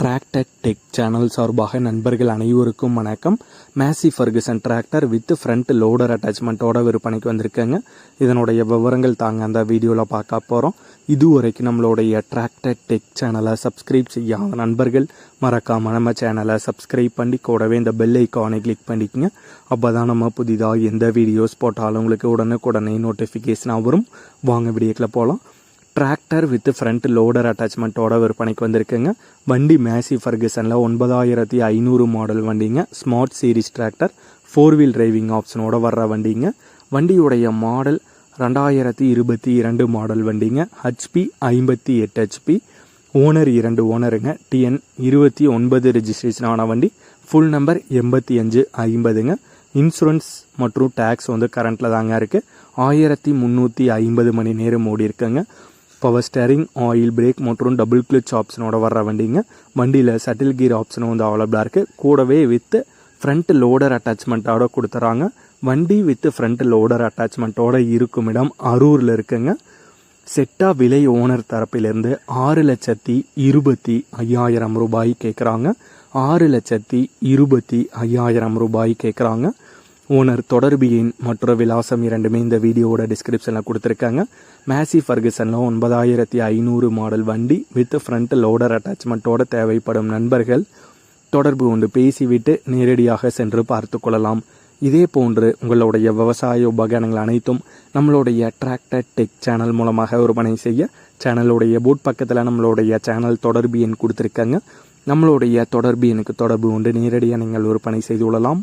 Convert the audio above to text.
Tractor tech channel சார்பாக நண்பர்கள் அனைவருக்கும் வணக்கம். Massey Ferguson tractor with front loader அட்டாச்மெண்ட்டோட விற்பனைக்கு வந்திருக்கேங்க. இதனுடைய விவரங்கள் தாங்க அந்த வீடியோவில் பார்க்க போகிறோம் இதுவரைக்கும் நம்மளுடைய டிராக்டர் டெக் சேனலை சப்ஸ்கிரைப் செய்யாத நண்பர்கள் மறக்காம நம்ம சேனலை சப்ஸ்கிரைப் பண்ணி கூடவே இந்த பெல் ஐக்கானை கிளிக் பண்ணிக்கோங்க. அப்போ தான் நம்ம புதிதாக எந்த வீடியோஸ் போட்டாலும் உங்களுக்கு உடனுக்குடனே நோட்டிஃபிகேஷனாக வரும். வாங்க வீடியோக்கில் போகலாம் டிராக்டர் வித் ஃப்ரண்ட் லோடர் அட்டாச்மெண்ட்டோட விற்பனைக்கு வந்திருக்குங்க. வண்டி மேசி ஃபர்கசனில் ஒன்பதாயிரத்தி ஐநூறு மாடல் வண்டிங்க. Smart series tractor four wheel driving ஆப்ஷனோட வர்ற வண்டிங்க. வண்டியுடைய மாடல் ரெண்டாயிரத்தி இருபத்தி இரண்டு மாடல் வண்டிங்க. ஹெச்பி ஐம்பத்தி எட்டு ஹெச்பி ஓனர் இரண்டு ஓனருங்க டிஎன் இருபத்தி ஒன்பது ரெஜிஸ்ட்ரேஷனான வண்டி. ஃபுல் நம்பர் எண்பத்தி அஞ்சு ஐம்பதுங்க. இன்சூரன்ஸ் மற்றும் டேக்ஸ் வந்து கரண்ட்டில் தாங்க இருக்குது ஆயிரத்தி முந்நூற்றி ஐம்பது மணி நேரம் ஓடி இருக்குங்க பவர் ஸ்டேரிங் ஆயில் பிரேக் மற்றும் டபுள் கிளிச் ஆப்ஷனோட வர்ற வண்டிங்க. வண்டியில் சட்டில் கீர் ஆப்ஷனும் வந்து அவைலபிளாக இருக்குது கூடவே வித்து ஃப்ரண்ட் லோடர் அட்டாச்மெண்ட்டோட கொடுத்துறாங்க. வண்டி வித் ஃப்ரண்ட் லோடர் அட்டாச்மெண்ட்டோட இருக்கும் இடம் அரூரில் இருக்குங்க. செட்டா விலை ஓனர் தரப்பிலிருந்து ஆறு லட்சத்தி இருபத்தி ஐயாயிரம் ரூபாய் கேட்குறாங்க ஆறு லட்சத்தி இருபத்தி ஐயாயிரம் ரூபாய் கேட்குறாங்க ஓனர் தொடர்பு எண் விலாசம் இரண்டுமே இந்த வீடியோவோட டிஸ்கிரிப்ஷனில் கொடுத்துருக்காங்க. மேசி ஃபர்கசனில் ஒன்பதாயிரத்தி ஐநூறு மாடல் வண்டி வித் ஃப்ரண்ட் லோடர் அட்டாச்மெண்ட்டோட தேவைப்படும் நண்பர்கள் தொடர்பு கொண்டு பேசிவிட்டு நேரடியாக சென்று பார்த்து கொள்ளலாம். இதே போன்று உங்களுடைய விவசாய உபகரணங்கள் அனைத்தும் நம்மளுடைய டிராக்டர் டெக் சேனல் மூலமாக விற்பனை செய்ய சேனலுடைய போட் பக்கத்தில் நம்மளுடைய சேனல் தொடர்பு எண் கொடுத்துருக்காங்க. நம்மளுடைய தொடர்பு எனக்கு தொடர்பு கொண்டு நேரடியாக நீங்கள் விற்பனை செய்து கொள்ளலாம்.